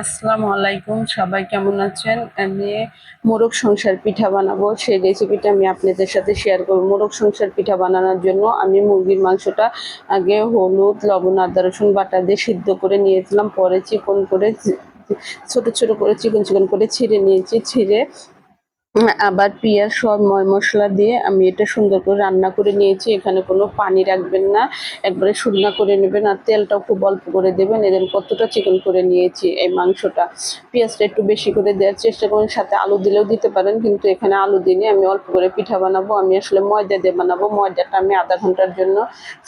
আসসালামু আলাইকুম, সবাই কেমন আছেন? আমি মোরগ সংসার পিঠা বানাবো। সেই রেসিপিটা আমি আপনাদের সাথে শেয়ার করব। মোরগ সংসার পিঠা বানানোর জন্য আমি মুরগির মাংসটা আগে হলুদ, লবণ, আদা, রসুন বাটা দিয়ে সিদ্ধ করে নিয়েছিলাম। পরে চিকন করে ছোট ছোট করে চিকন চিকন করে ছিঁড়ে নিয়েছি। ছিঁড়ে আবার পেঁয়াজ সব ময় মশলা দিয়ে আমি এটা সুন্দর করে রান্না করে নিয়েছি। এখানে কোনো পানি রাখবেন না, একবারে শুকনা করে নেবেন আর তেলটাও খুব অল্প করে দেবেন। এদের কতটা চিকন করে নিয়েছি এই মাংসটা। পেঁয়াজটা একটু বেশি করে দেওয়ার চেষ্টা করুন, সাথে আলু দিলেও দিতে পারেন, কিন্তু এখানে আলু দিনে আমি অল্প করে পিঠা বানাবো। আমি আসলে ময়দা দিয়ে বানাবো। ময়দাটা আমি আধা ঘণ্টার জন্য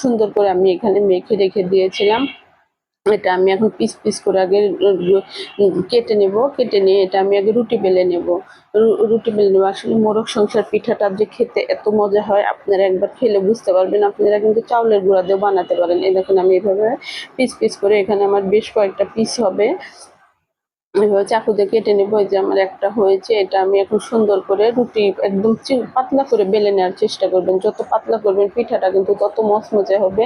সুন্দর করে আমি এখানে মেখে রেখে দিয়েছিলাম। এটা আমি এখন পিস পিস করে আগে কেটে নেব, কেটে নিয়ে এটা আমি আগে রুটি বেলে নেব। রুটি বেলে নেব। আসলে মোরগ সংসার পিঠাটা যে খেতে এত মজা হয়, আপনারা একবার খেলে বুঝতে পারবেন। আপনারা কিন্তু চাউলের গুঁড়া দিয়ে বানাতে পারেন। এই দেখুন, আমি এভাবে পিস পিস করে এখানে আমার বেশ কয়েকটা পিস হবে। এভাবে চাকু দিয়ে কেটে নেব, এই যে আমার একটা হয়েছে, এটা আমি এখন সুন্দর করে রুটি একদম পাতলা করে বেলে নেওয়ার চেষ্টা করবেন। যত পাতলা করবেন, পিঠাটা কিন্তু তত মচমচে হবে,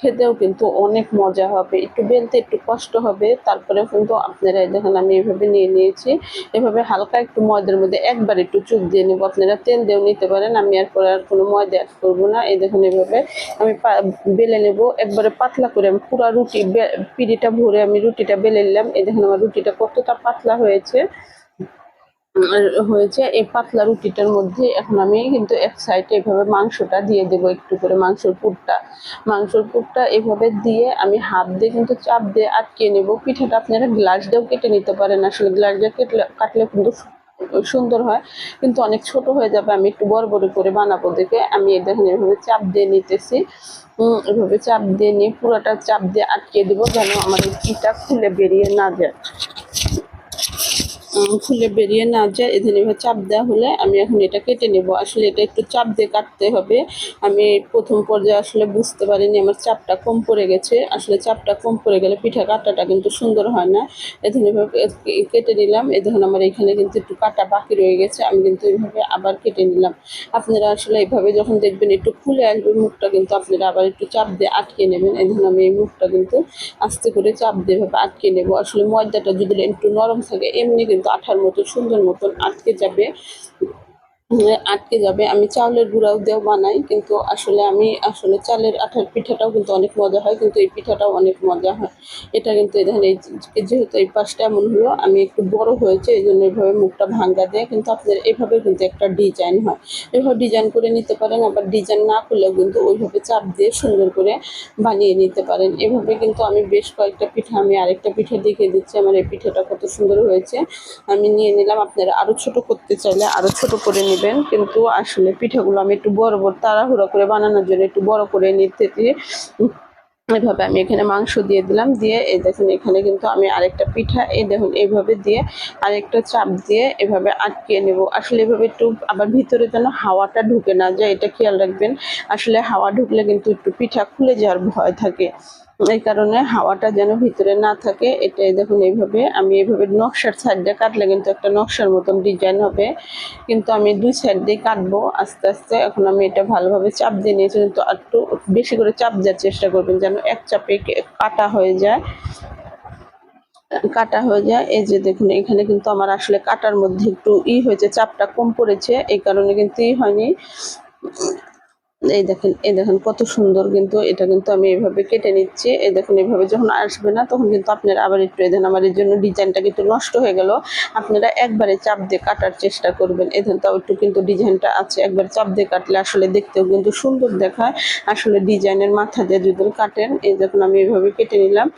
খেতেও কিন্তু অনেক মজা হবে। একটু বেলতে একটু কষ্ট হবে তারপরে কিন্তু আপনারা দেখেন আমি এভাবে নিয়ে নিয়েছি। এভাবে হালকা একটু ময়দার মধ্যে একবার একটু চুপ দিয়ে নেব। আপনারা তেল দিয়েও নিতে পারেন, আমি আর পরে আর কোনো ময়দা অ্যাড করব না। এই দেখুন এভাবে আমি বেলে নেব। একবারে পাতলা করে আমি পুরো রুটি পিড়িটা ভরে আমি রুটিটা বেলে নিলাম। এই দেখুন আমার রুটিটা কতটা পাতলা হয়েছে। হয়েছে এই পাতলা রুটিটার মধ্যে এখন আমি কিন্তু এক সাইডে এভাবে মাংসটা দিয়ে দেবো একটু করে মাংসের পুরটা। মাংসের পুরটা এভাবে দিয়ে আমি হাত দিয়ে কিন্তু চাপ দিয়ে আটকে নেব। পিঠাটা আপনারা গ্লাস দিয়েও কেটে নিতে পারেন। আসলে গ্লাস দিয়ে কেটলে কাটলে কিন্তু সুন্দর হয়। কিন্তু অনেক ছোট হয়ে যাবে। আমি একটু বড় বড় করে বানাবো দেখে। আমি দেখেন এভাবে চাপ দিয়ে নিতেছি। এভাবে চাপ দিয়ে নিয়ে পুরোটা চাপ দিয়ে আটকে দেবো যেন এই পিঠা খুলে বেরিয়ে না যায়। খুলে বেরিয়ে না যায় এখানে এভাবে চাপ দেওয়া হলে আমি এখন এটা কেটে নেব। আসলে এটা একটু চাপ দিয়ে কাটতে হবে। আমি প্রথম পর্যায়ে আসলে বুঝতে পারিনি আমার চাপটা কম পড়ে গেছে। আসলে চাপটা কম পড়ে গেলে পিঠা কাটাটা কিন্তু সুন্দর হয় না। এভাবে কেটে নিলাম। দেখুন আমার এখানে কিন্তু একটু কাটা বাকি রয়ে গেছে, আমি কিন্তু এইভাবে আবার কেটে নিলাম। আপনারা আসলে এইভাবে যখন দেখবেন একটু খুলে আসবে, মুখটা কিন্তু আপনারা আবার একটু চাপ দিয়ে আটকে নেবেন। এই দেখুন আমি এই মুখটা কিন্তু আস্তে করে চাপ দিয়ে এভাবে আটকে নেব। আসলে ময়দাটা যদি একটু নরম থাকে, এমনি কিন্তু আঠার মতো সুন্দর মতন আটকে যাবে। আটকে যাবে। আমি চাউলের গুঁড়াও দিয়েও বানাই, কিন্তু আসলে আমি আসলে চালের আঠার পিঠাটাও কিন্তু অনেক মজা হয়, কিন্তু এই পিঠাটাও অনেক মজা হয়। এটা কিন্তু এখানে এই যেহেতু এই পাশটা এমন হলো, আমি একটু বড় হয়েছে, এই জন্য এইভাবে মুখটা ভাঙ্গা দেয় কিন্তু আপনার এভাবে কিন্তু একটা ডিজাইন হয়। এভাবে ডিজাইন করে নিতে পারেন, আবার ডিজাইন না করলেও কিন্তু ওইভাবে চাপ দিয়ে সুন্দর করে বানিয়ে নিতে পারেন। এভাবে কিন্তু আমি বেশ কয়েকটা পিঠা, আমি আরেকটা পিঠা দেখিয়ে দিচ্ছি, আমার এই পিঠাটা কত সুন্দর হয়েছে। আমি নিয়ে নিলাম, আপনারা আরও ছোট করতে চাইলে আরও ছোট করে নেবেন কিন্তু আসলে পিঠাগুলো আমি একটু বড় বড়, তাড়াহুড়া করে বানানোর জন্য একটু বড় করে নিতে এভাবে আমি এখানে মাংস দিয়ে দিলাম। দিয়ে এই দেখুন এখানে কিন্তু আমি আরেকটা পিঠা, এই দেখুন এইভাবে দিয়ে আরেকটা চাপ দিয়ে এভাবে আটকে নেব। আসলে এভাবে একটু আবার ভিতরে যেন হাওয়াটা ঢুকে না যায়, এটা খেয়াল রাখবেন। আসলে হাওয়া ঢুকলে কিন্তু একটু পিঠা খুলে যাওয়ার ভয় থাকে। এই কারণে হাওয়াটা যেন ভিতরে না থাকে এটাই দেখুন এইভাবে আমি এইভাবে নকশার সাইড দিয়ে কাটলে কিন্তু একটা নকশার মতন ডিজাইন হবে। কিন্তু আমি দুই সাইড দিয়ে কাটবো, আস্তে আস্তে। এখন আমি এটা ভালোভাবে চাপ দিয়ে নিয়েছি, কিন্তু একটু বেশি করে চাপ দেওয়ার চেষ্টা করবেন যেন এক চাপে কাটা হয়ে যায়। কাটা হয়ে যায়। এই যে দেখুন, এখানে কিন্তু আমার আসলে কাটার মধ্যে একটু ই হয়েছে, চাপটা কম পড়েছে, এই কারণে কিন্তু ই হয়নি। এই দেখেন এই দেখেন কত সুন্দর কিন্তু এটা কিন্তু আমি এভাবে কেটে নিচ্ছি। এই দেখুন, এভাবে যখন আসবে না, তখন কিন্তু আপনারা আবার একটু, এই আমার এর জন্য ডিজাইনটা কিন্তু নষ্ট হয়ে গেল। আপনারা একবারে চাপ দিয়ে কাটার চেষ্টা করবেন। এই দেখেন, তাও একটু কিন্তু ডিজাইনটা আছে, একবার চাপ দিয়ে কাটলে আসলে দেখতেও কিন্তু সুন্দর দেখায়। আসলে ডিজাইনের মাথা দিয়ে যদি কাটেন, এই দেখুন আমি এভাবে কেটে নিলাম।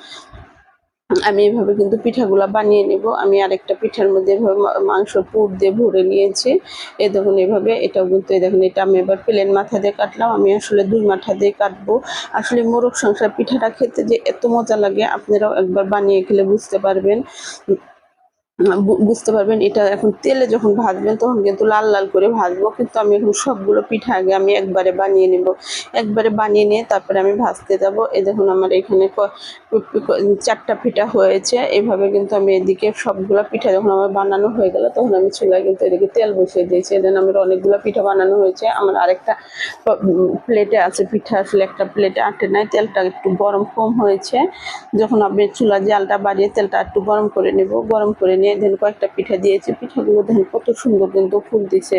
আমি এভাবে কিন্তু পিঠাগুলো বানিয়ে নেব। আমি আরেকটা পিঠার মধ্যে এভাবে মাংস পুর দিয়ে ভরে নিয়েছি। এ দেখুন এভাবে, এটাও কিন্তু দেখুন, এটা আমি এবার প্লেন মাথা দিয়ে কাটলাম। আমি আসলে দুই মাথা দিয়ে কাটবো। আসলে মোরগ সংসার পিঠাটা খেতে যে এত মজা লাগে, আপনারাও একবার বানিয়ে খেলে বুঝতে পারবেন। বুঝতে পারবেন, এটা এখন তেলে যখন ভাজবেন তখন কিন্তু লাল লাল করে ভাজবো। কিন্তু আমি এখন সবগুলো পিঠা আগে আমি একবারে বানিয়ে নেব। একবারে বানিয়ে নিয়ে তারপরে আমি ভাজতে যাব। এ দেখুন আমার এখানে চারটা পিঠা হয়েছে। এভাবে কিন্তু আমি এদিকে সবগুলো পিঠা যখন আমার বানানো হয়ে গেল, তখন আমি চুলায় কিন্তু এদিকে তেল বসিয়ে দিয়েছি। এদিন আমার অনেকগুলো পিঠা বানানো হয়েছে। আমার আরেকটা প্লেটে আছে পিঠা। আসলে একটা প্লেটে আটে নাই, তেলটা একটু গরম কম হয়েছে। যখন আপনি চুলা জালটা বাড়িয়ে তেলটা একটু গরম করে নেব। গরম করে নিয়ে দেন কয়েকটা পিঠা দিয়েছি। পিঠাগুলো দেখেন কত সুন্দর কিন্তু ফুল দিছে।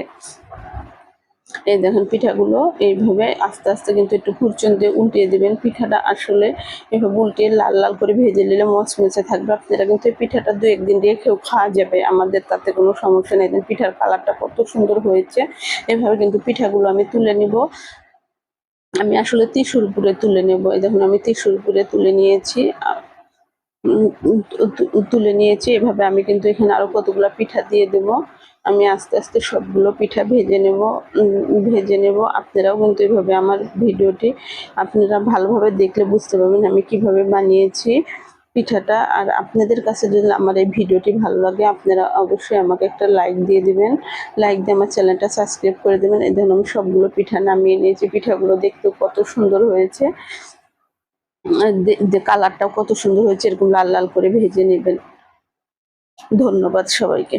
এই দেখেন পিঠাগুলো এইভাবে আস্তে আস্তে কিন্তু একটু খুরচুন দিয়ে উল্টিয়ে দিবেন। পিঠাটা আসলে এভাবে উল্টিয়ে লাল লাল করে ভেজে নিলে মচমচে থাকবে। আপনারা কিন্তু এই পিঠাটা দু একদিন রেখেও খাওয়া যাবে। আমাদের তাতে কোনো সমস্যা নেই। পিঠার কালারটা কত সুন্দর হয়েছে। এভাবে কিন্তু পিঠাগুলো আমি তুলে নিব। আমি আসলে ত্রিশুর পুরে তুলে নেব। এই দেখুন, আমি ত্রিশুর পুরে তুলে নিয়েছি। তুলে নিয়েছি। এভাবে আমি কিন্তু এখানে আরও কতগুলো পিঠা দিয়ে দেব। আমি আস্তে আস্তে সবগুলো পিঠা ভেজে নেব ভেজে নেব। আপনারাও কিন্তু এভাবে আমার ভিডিওটি আপনারা ভালোভাবে দেখলে বুঝতে পারবেন আমি কীভাবে বানিয়েছি পিঠাটা। আর আপনাদের কাছে যদি আমার এই ভিডিওটি ভালো লাগে, আপনারা অবশ্যই আমাকে একটা লাইক দিয়ে দিবেন। লাইক দিয়ে আমার চ্যানেলটা সাবস্ক্রাইব করে দেবেন। এই ধরুন আমি সবগুলো পিঠা নামিয়ে নিয়েছি। পিঠাগুলো দেখতেও কত সুন্দর হয়েছে। কালারটাও কত সুন্দর হয়েছে এরকম লাল লাল করে ভেজে নেবেন। ধন্যবাদ সবাইকে।